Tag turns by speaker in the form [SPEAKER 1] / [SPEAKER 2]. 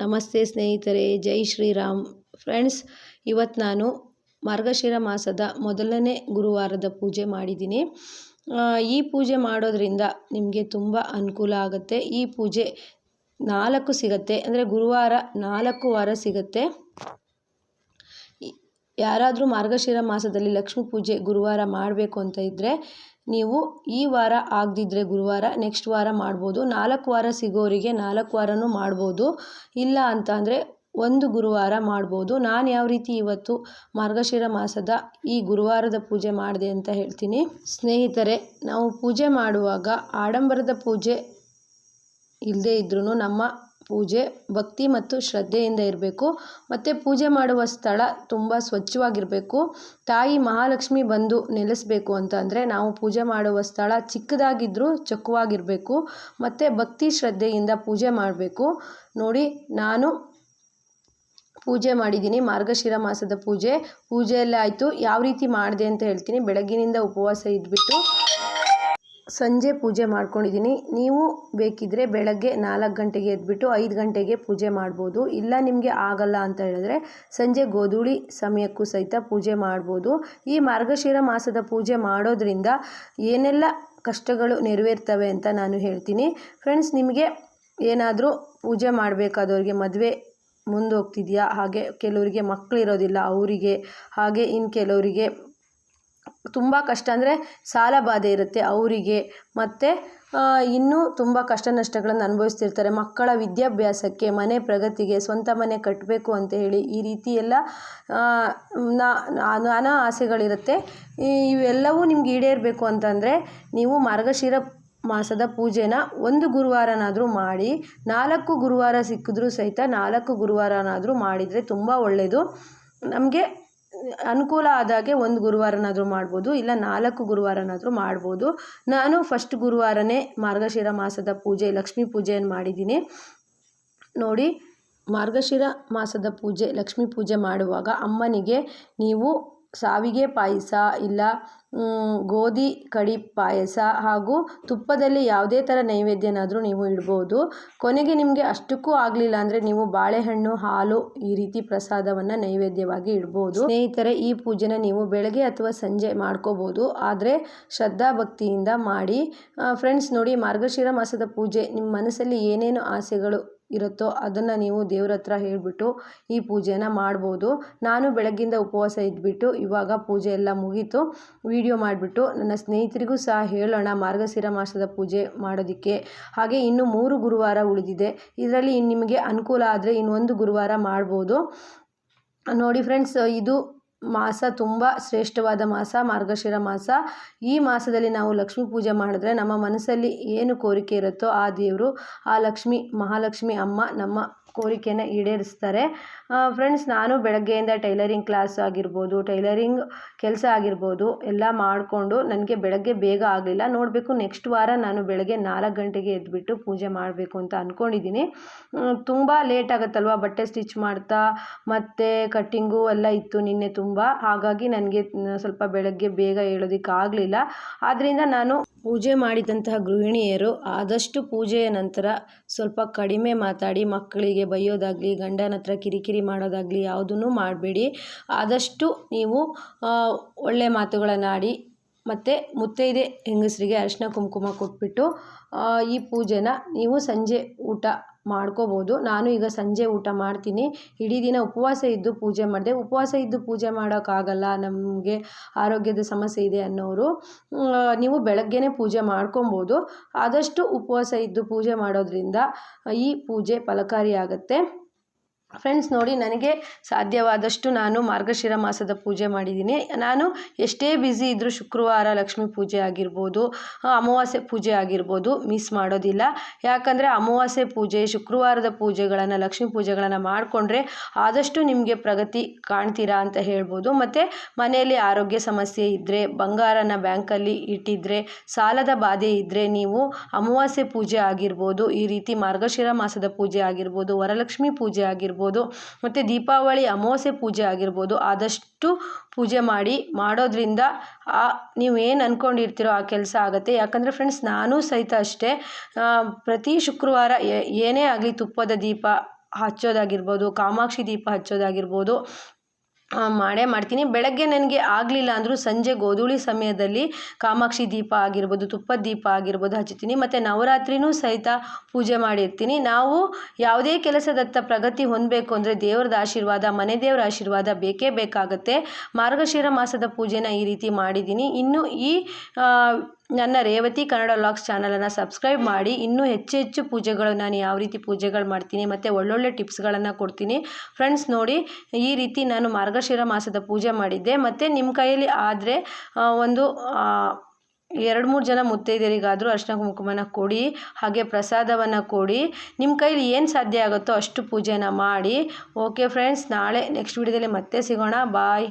[SPEAKER 1] ನಮಸ್ತೆ ಸ್ನೇಹಿತರೆ, ಜೈ ಶ್ರೀರಾಮ್. ಫ್ರೆಂಡ್ಸ್ ಇವತ್ತು ನಾನು ಮಾರ್ಗಶಿರ ಮಾಸದ ಮೊದಲನೇ ಗುರುವಾರದ ಪೂಜೆ ಮಾಡಿದ್ದೀನಿ. ಈ ಪೂಜೆ ಮಾಡೋದ್ರಿಂದ ನಿಮಗೆ ತುಂಬ ಅನುಕೂಲ ಆಗುತ್ತೆ. ಈ ಪೂಜೆ ನಾಲ್ಕು ಸಿಗತ್ತೆ, ಅಂದರೆ ಗುರುವಾರ ನಾಲ್ಕು ವಾರ ಸಿಗತ್ತೆ. ಯಾರಾದರೂ ಮಾರ್ಗಶಿರ ಮಾಸದಲ್ಲಿ ಲಕ್ಷ್ಮೀ ಪೂಜೆ ಗುರುವಾರ ಮಾಡಬೇಕು ಅಂತ ಇದ್ದರೆ ನೀವು ಈ ವಾರ ಆಗದಿದ್ದರೆ ಗುರುವಾರ ನೆಕ್ಸ್ಟ್ ವಾರ ಮಾಡ್ಬೋದು. ನಾಲ್ಕು ವಾರ ಸಿಗೋರಿಗೆ ನಾಲ್ಕು ವಾರನೂ ಮಾಡ್ಬೋದು. ಇಲ್ಲ ಅಂತ ಅಂದರೆ ಒಂದು ಗುರುವಾರ ಮಾಡ್ಬೋದು. ನಾನು ಯಾವ ರೀತಿ ಇವತ್ತು ಮಾರ್ಗಶಿರ ಮಾಸದ ಈ ಗುರುವಾರದ ಪೂಜೆ ಮಾಡಿದೆ ಅಂತ ಹೇಳ್ತೀನಿ. ಸ್ನೇಹಿತರೆ, ನಾವು ಪೂಜೆ ಮಾಡುವಾಗ ಆಡಂಬರದ ಪೂಜೆ ಇಲ್ಲದೇ ಇದ್ರೂ ನಮ್ಮ ಪೂಜೆ, ಭಕ್ತಿ ಮತ್ತು ಶ್ರದ್ಧೆಯಿಂದ ಇರಬೇಕು. ಮತ್ತು ಪೂಜೆ ಮಾಡುವ ಸ್ಥಳ ತುಂಬ ಸ್ವಚ್ಛವಾಗಿರಬೇಕು. ತಾಯಿ ಮಹಾಲಕ್ಷ್ಮಿ ಬಂದು ನೆಲೆಸಬೇಕು ಅಂತ ನಾವು ಪೂಜೆ ಮಾಡುವ ಸ್ಥಳ ಚಿಕ್ಕದಾಗಿದ್ದರೂ ಚೊಕ್ಕವಾಗಿರಬೇಕು. ಮತ್ತು ಭಕ್ತಿ ಶ್ರದ್ಧೆಯಿಂದ ಪೂಜೆ ಮಾಡಬೇಕು. ನೋಡಿ, ನಾನು ಪೂಜೆ ಮಾಡಿದ್ದೀನಿ, ಮಾರ್ಗಶಿರ ಮಾಸದ ಪೂಜೆ. ಪೂಜೆ ಆಯಿತು. ಯಾವ ರೀತಿ ಮಾಡಿದೆ ಅಂತ ಹೇಳ್ತೀನಿ. ಬೆಳಗ್ಗಿನಿಂದ ಉಪವಾಸ ಇದ್ಬಿಟ್ಟು ಸಂಜೆ ಪೂಜೆ ಮಾಡ್ಕೊಂಡಿದ್ದೀನಿ. ನೀವು ಬೇಕಿದ್ದರೆ ಬೆಳಗ್ಗೆ ನಾಲ್ಕು ಗಂಟೆಗೆ ಎದ್ಬಿಟ್ಟು ಐದು ಗಂಟೆಗೆ ಪೂಜೆ ಮಾಡ್ಬೋದು. ಇಲ್ಲ ನಿಮಗೆ ಆಗಲ್ಲ ಅಂತ ಹೇಳಿದ್ರೆ ಸಂಜೆ ಗೋಧೂಳಿ ಸಮಯಕ್ಕೂ ಸಹಿತ ಪೂಜೆ ಮಾಡ್ಬೋದು. ಈ ಮಾರ್ಗಶಿರ ಮಾಸದ ಪೂಜೆ ಮಾಡೋದ್ರಿಂದ ಏನೆಲ್ಲ ಕಷ್ಟಗಳು ನೆರವೇರ್ತವೆ ಅಂತ ನಾನು ಹೇಳ್ತೀನಿ. ಫ್ರೆಂಡ್ಸ್, ನಿಮಗೆ ಏನಾದರೂ ಪೂಜೆ ಮಾಡಬೇಕಾದವ್ರಿಗೆ ಮದುವೆ ಮುಂದೆ ಹೋಗ್ತಿದೆಯಾ ಹಾಗೆ ಕೆಲವರಿಗೆ ಮಕ್ಕಳಿರೋದಿಲ್ಲ ಅವರಿಗೆ, ಹಾಗೆ ಇನ್ನು ಕೆಲವರಿಗೆ ತುಂಬ ಕಷ್ಟ ಅಂದರೆ ಸಾಲ ಬಾಧೆ ಇರುತ್ತೆ ಅವರಿಗೆ. ಮತ್ತು ಇನ್ನೂ ತುಂಬ ಕಷ್ಟ ನಷ್ಟಗಳನ್ನು ಅನುಭವಿಸ್ತಿರ್ತಾರೆ. ಮಕ್ಕಳ ವಿದ್ಯಾಭ್ಯಾಸಕ್ಕೆ, ಮನೆ ಪ್ರಗತಿಗೆ, ಸ್ವಂತ ಮನೆ ಕಟ್ಟಬೇಕು ಅಂತ ಹೇಳಿ ಈ ರೀತಿ ಎಲ್ಲ ನಾನಾ ಆಸೆಗಳಿರುತ್ತೆ. ಇವೆಲ್ಲವೂ ನಿಮ್ಗೆ ಈಡೇರಬೇಕು ಅಂತಂದರೆ ನೀವು ಮಾರ್ಗಶಿರ ಮಾಸದ ಪೂಜೆನ ಒಂದು ಗುರುವಾರನಾದರೂ ಮಾಡಿ, ನಾಲ್ಕು ಗುರುವಾರ ಸಿಕ್ಕಿದ್ರೂ ಸಹಿತ ನಾಲ್ಕು ಗುರುವಾರನಾದರೂ ಮಾಡಿದರೆ ತುಂಬ ಒಳ್ಳೆಯದು ನಮಗೆ ಅನುಕೂಲ ಆದಾಗೆ ಒಂದು ಗುರುವಾರನಾದರೂ ಮಾಡ್ಬೋದು, ಇಲ್ಲ ನಾಲ್ಕು ಗುರುವಾರನಾದರೂ ಮಾಡ್ಬೋದು. ನಾನು ಫಸ್ಟ್ ಗುರುವಾರನೇ ಮಾರ್ಗಶಿರ ಮಾಸದ ಪೂಜೆ, ಲಕ್ಷ್ಮೀ ಪೂಜೆಯನ್ನು ಮಾಡಿದ್ದೀನಿ. ನೋಡಿ, ಮಾರ್ಗಶಿರ ಮಾಸದ ಪೂಜೆ, ಲಕ್ಷ್ಮೀ ಪೂಜೆ ಮಾಡುವಾಗ ಅಮ್ಮನಿಗೆ ನೀವು ಸಾವಿಗೆ ಪಾಯಸ, ಇಲ್ಲ ಗೋಧಿ, ಕಡಿ, ಪಾಯಸ ಹಾಗೂ ತುಪ್ಪದಲ್ಲಿ ಯಾವುದೇ ಥರ ನೈವೇದ್ಯನಾದರೂ ನೀವು ಇಡ್ಬೋದು. ಕೊನೆಗೆ ನಿಮಗೆ ಅಷ್ಟಕ್ಕೂ ಆಗಲಿಲ್ಲ ಅಂದರೆ ನೀವು ಬಾಳೆಹಣ್ಣು, ಹಾಲು ಈ ರೀತಿ ಪ್ರಸಾದವನ್ನು ನೈವೇದ್ಯವಾಗಿ ಇಡ್ಬೋದು. ಸ್ನೇಹಿತರೆ, ಈ ಪೂಜೆನ ನೀವು ಬೆಳಗ್ಗೆ ಅಥವಾ ಸಂಜೆ ಮಾಡ್ಕೋಬೋದು. ಆದರೆ ಶ್ರದ್ಧಾ ಭಕ್ತಿಯಿಂದ ಮಾಡಿ. ಫ್ರೆಂಡ್ಸ್ ನೋಡಿ, ಮಾರ್ಗಶಿರ ಮಾಸದ ಪೂಜೆ ನಿಮ್ಮ ಮನಸ್ಸಲ್ಲಿ ಏನೇನು ಆಸೆಗಳು ಇರುತ್ತೋ ಅದನ್ನು ನೀವು ದೇವ್ರ ಹತ್ರ ಹೇಳಿಬಿಟ್ಟು ಈ ಪೂಜೆನ ಮಾಡ್ಬೋದು. ನಾನು ಬೆಳಗ್ಗಿಂದ ಉಪವಾಸ ಇದ್ಬಿಟ್ಟು ಇವಾಗ ಪೂಜೆ ಎಲ್ಲ ಮುಗೀತು. ವಿಡಿಯೋ ಮಾಡಿಬಿಟ್ಟು ನನ್ನ ಸ್ನೇಹಿತರಿಗೂ ಸಹ ಹೇಳೋಣ ಮಾರ್ಗಶಿರ ಮಾಸದ ಪೂಜೆ ಮಾಡೋದಕ್ಕೆ. ಹಾಗೆ ಇನ್ನು ಮೂರು ಗುರುವಾರ ಉಳಿದಿದೆ. ಇದರಲ್ಲಿ ನಿಮಗೆ ಅನುಕೂಲ ಆದರೆ ಇನ್ನೊಂದು ಗುರುವಾರ ಮಾಡ್ಬೋದು. ನೋಡಿ ಫ್ರೆಂಡ್ಸ್, ಇದು ಮಾಸ ತುಂಬ ಶ್ರೇಷ್ಠವಾದ ಮಾಸ, ಮಾರ್ಗಶಿರ ಮಾಸ. ಈ ಮಾಸದಲ್ಲಿ ನಾವು ಲಕ್ಷ್ಮೀ ಪೂಜೆ ಮಾಡಿದ್ರೆ ನಮ್ಮ ಮನಸ್ಸಲ್ಲಿ ಏನು ಕೋರಿಕೆ ಇರುತ್ತೋ ಆ ದೇವರು, ಆ ಲಕ್ಷ್ಮಿ, ಮಹಾಲಕ್ಷ್ಮಿ ಅಮ್ಮ ನಮ್ಮ ಕೋರಿಕೆನ ಈಡೇರಿಸ್ತಾರೆ. ಫ್ರೆಂಡ್ಸ್ ನಾನು ಬೆಳಗ್ಗೆಯಿಂದ ಟೈಲರಿಂಗ್ ಕ್ಲಾಸ್ ಆಗಿರ್ಬೋದು, ಟೈಲರಿಂಗ್ ಕೆಲಸ ಆಗಿರ್ಬೋದು, ಎಲ್ಲ ಮಾಡಿಕೊಂಡು ನನಗೆ ಬೆಳಗ್ಗೆ ಬೇಗ ಆಗಲಿಲ್ಲ. ನೋಡಬೇಕು ನೆಕ್ಸ್ಟ್ ವಾರ ನಾನು ಬೆಳಗ್ಗೆ ನಾಲ್ಕು ಗಂಟೆಗೆ ಎದ್ದುಬಿಟ್ಟು ಪೂಜೆ ಮಾಡಬೇಕು ಅಂತ ಅಂದ್ಕೊಂಡಿದ್ದೀನಿ ತುಂಬ ಲೇಟ್ ಆಗುತ್ತಲ್ವ ಬಟ್ಟೆ ಸ್ಟಿಚ್ ಮಾಡ್ತಾ? ಮತ್ತು ಕಟ್ಟಿಂಗು ಎಲ್ಲ ಇತ್ತು ನಿನ್ನೆ ತುಂಬ. ಹಾಗಾಗಿ ನನಗೆ ಸ್ವಲ್ಪ ಬೆಳಗ್ಗೆ ಬೇಗ ಹೇಳೋದಕ್ಕೆ ಆಗಲಿಲ್ಲ ಆದ್ದರಿಂದ ನಾನು ಪೂಜೆ ಮಾಡಿದಂತಹ ಗೃಹಿಣಿಯರು ಆದಷ್ಟು ಪೂಜೆಯ ನಂತರ ಸ್ವಲ್ಪ ಕಡಿಮೆ ಮಾತಾಡಿ ಮಕ್ಕಳಿಗೆ ಬೈಯೋದಾಗಲಿ, ಗಂಡನ ಹತ್ರ ಕಿರಿಕಿರಿ ಮಾಡೋದಾಗಲಿ ಯಾವುದನ್ನು ಮಾಡಬೇಡಿ. ಆದಷ್ಟು ನೀವು ಒಳ್ಳೆಯ ಮಾತುಗಳನ್ನಾಡಿ ಮತ್ತು ಮುತ್ತೈದೆ ಹೆಂಗಸರಿಗೆ ಅರಿಶಿನ ಕುಂಕುಮ ಕೊಟ್ಬಿಟ್ಟು ಈ ಪೂಜೆನ ನೀವು ಸಂಜೆ ಊಟ ಮಾಡ್ಕೋಬೋದು. ನಾನು ಈಗ ಸಂಜೆ ಊಟ ಮಾಡ್ತೀನಿ. ಇಡೀ ದಿನ ಉಪವಾಸ ಇದ್ದು ಪೂಜೆ ಮಾಡಿದೆ. ಉಪವಾಸ ಇದ್ದು ಪೂಜೆ ಮಾಡೋಕ್ಕಾಗಲ್ಲ, ನಮಗೆ ಆರೋಗ್ಯದ ಸಮಸ್ಯೆ ಇದೆ ಅನ್ನೋರು ನೀವು ಬೆಳಗ್ಗೆನೇ ಪೂಜೆ ಮಾಡ್ಕೊಬೋದು. ಆದಷ್ಟು ಉಪವಾಸ ಇದ್ದು ಪೂಜೆ ಮಾಡೋದ್ರಿಂದ ಈ ಪೂಜೆ ಫಲಕಾರಿಯಾಗತ್ತೆ. ಫ್ರೆಂಡ್ಸ್ ನೋಡಿ ನನಗೆ ಸಾಧ್ಯವಾದಷ್ಟು ನಾನು ಮಾರ್ಗಶಿರ ಮಾಸದ ಪೂಜೆ ಮಾಡಿದ್ದೀನಿ. ನಾನು ಎಷ್ಟೇ ಬ್ಯುಸಿ ಇದ್ದರೂ ಶುಕ್ರವಾರ ಲಕ್ಷ್ಮೀ ಪೂಜೆ ಆಗಿರ್ಬೋದು, ಅಮಾವಾಸ್ಯೆ ಪೂಜೆ ಆಗಿರ್ಬೋದು ಮಿಸ್ ಮಾಡೋದಿಲ್ಲ. ಯಾಕಂದರೆ ಅಮಾವಾಸ್ಯೆ ಪೂಜೆ, ಶುಕ್ರವಾರದ ಪೂಜೆಗಳನ್ನು, ಲಕ್ಷ್ಮೀ ಪೂಜೆಗಳನ್ನು ಮಾಡಿಕೊಂಡ್ರೆ ಆದಷ್ಟು ನಿಮಗೆ ಪ್ರಗತಿ ಕಾಣ್ತೀರಾ ಅಂತ ಹೇಳ್ಬೋದು. ಮತ್ತು ಮನೆಯಲ್ಲಿ ಆರೋಗ್ಯ ಸಮಸ್ಯೆ ಇದ್ದರೆ ಬಂಗಾರನ ಬ್ಯಾಂಕಲ್ಲಿ ಇಟ್ಟಿದ್ದರೆ ಸಾಲದ ಬಾಧೆ ಇದ್ದರೆ ನೀವು ಅಮಾವಾಸ್ಯೆ ಪೂಜೆ ಆಗಿರ್ಬೋದು, ಈ ರೀತಿ ಮಾರ್ಗಶಿರ ಮಾಸದ ಪೂಜೆ ಆಗಿರ್ಬೋದು, ವರಲಕ್ಷ್ಮಿ ಪೂಜೆ ಆಗಿರ್ಬೋದು ಮತ್ತು ದೀಪಾವಳಿ ಅಮಾವಾಸ್ಯೆ ಪೂಜೆ ಆಗಿರ್ಬೋದು. ಆದಷ್ಟು ಪೂಜೆ ಮಾಡಿ ಮಾಡೋದ್ರಿಂದ ಆ ನೀವು ಏನು ಅಂದ್ಕೊಂಡಿರ್ತೀರೋ ಆ ಕೆಲಸ ಆಗುತ್ತೆ. ಯಾಕಂದರೆ ಫ್ರೆಂಡ್ಸ್ ನಾನು ಸಹಿತ ಅಷ್ಟೇ ಪ್ರತಿ ಶುಕ್ರವಾರ ಏನೇ ಆಗಲಿ ತುಪ್ಪದ ದೀಪ ಹಚ್ಚೋದಾಗಿರ್ಬೋದು, ಕಾಮಾಕ್ಷಿ ದೀಪ ಹಚ್ಚೋದಾಗಿರ್ಬೋದು ಮಾಡೇ ಮಾಡ್ತೀನಿ. ಬೆಳಗ್ಗೆ ನನಗೆ ಆಗಲಿಲ್ಲ ಅಂದರೂ ಸಂಜೆ ಗೋಧೂಳಿ ಸಮಯದಲ್ಲಿ ಕಾಮಾಕ್ಷಿ ದೀಪ ಆಗಿರ್ಬೋದು ತುಪ್ಪದ ದೀಪ ಆಗಿರ್ಬೋದು ಹಚ್ಚುತ್ತೀನಿ. ಮತ್ತು ನವರಾತ್ರಿನೂ ಸಹಿತ ಪೂಜೆ ಮಾಡಿರ್ತೀನಿ. ನಾವು ಯಾವುದೇ ಕೆಲಸದತ್ತ ಪ್ರಗತಿ ಹೊಂದಬೇಕು ಅಂದರೆ ದೇವ್ರದ ಆಶೀರ್ವಾದ, ಮನೆ ದೇವರ ಆಶೀರ್ವಾದ ಬೇಕೇ ಬೇಕಾಗುತ್ತೆ. ಮಾರ್ಗಶಿರ ಮಾಸದ ಪೂಜೆನ ಈ ರೀತಿ ಮಾಡಿದ್ದೀನಿ. ಇನ್ನು ಈ ನನ್ನ ರೇವತಿ ಕನ್ನಡ ಲಾಗ್ಸ್ ಚಾನಲನ್ನು ಸಬ್ಸ್ಕ್ರೈಬ್ ಮಾಡಿ. ಇನ್ನೂ ಹೆಚ್ಚು ಹೆಚ್ಚು ಪೂಜೆಗಳು ನಾನು ಯಾವ ರೀತಿ ಪೂಜೆಗಳು ಮಾಡ್ತೀನಿ ಮತ್ತು ಒಳ್ಳೊಳ್ಳೆ ಟಿಪ್ಸ್ಗಳನ್ನು ಕೊಡ್ತೀನಿ. ಫ್ರೆಂಡ್ಸ್ ನೋಡಿ, ಈ ರೀತಿ ನಾನು ಮಾರ್ಗಶಿರ ಮಾಸದ ಪೂಜೆ ಮಾಡಿದ್ದೆ. ಮತ್ತು ನಿಮ್ಮ ಕೈಯಲ್ಲಿ ಆದರೆ ಒಂದು ಎರಡು ಮೂರು ಜನ ಮುತ್ತೈದೆಯರಿಗಾದರೂ ಅರ್ಶಿನ ಕುಂಕುಮನ ಕೊಡಿ, ಹಾಗೆ ಪ್ರಸಾದವನ್ನು ಕೊಡಿ. ನಿಮ್ಮ ಕೈಲಿ ಏನು ಸಾಧ್ಯ ಆಗುತ್ತೋ ಅಷ್ಟು ಪೂಜೆನ ಮಾಡಿ. ಓಕೆ ಫ್ರೆಂಡ್ಸ್, ನಾಳೆ ನೆಕ್ಸ್ಟ್ ವಿಡಿಯೋದಲ್ಲಿ ಮತ್ತೆ ಸಿಗೋಣ. ಬಾಯ್.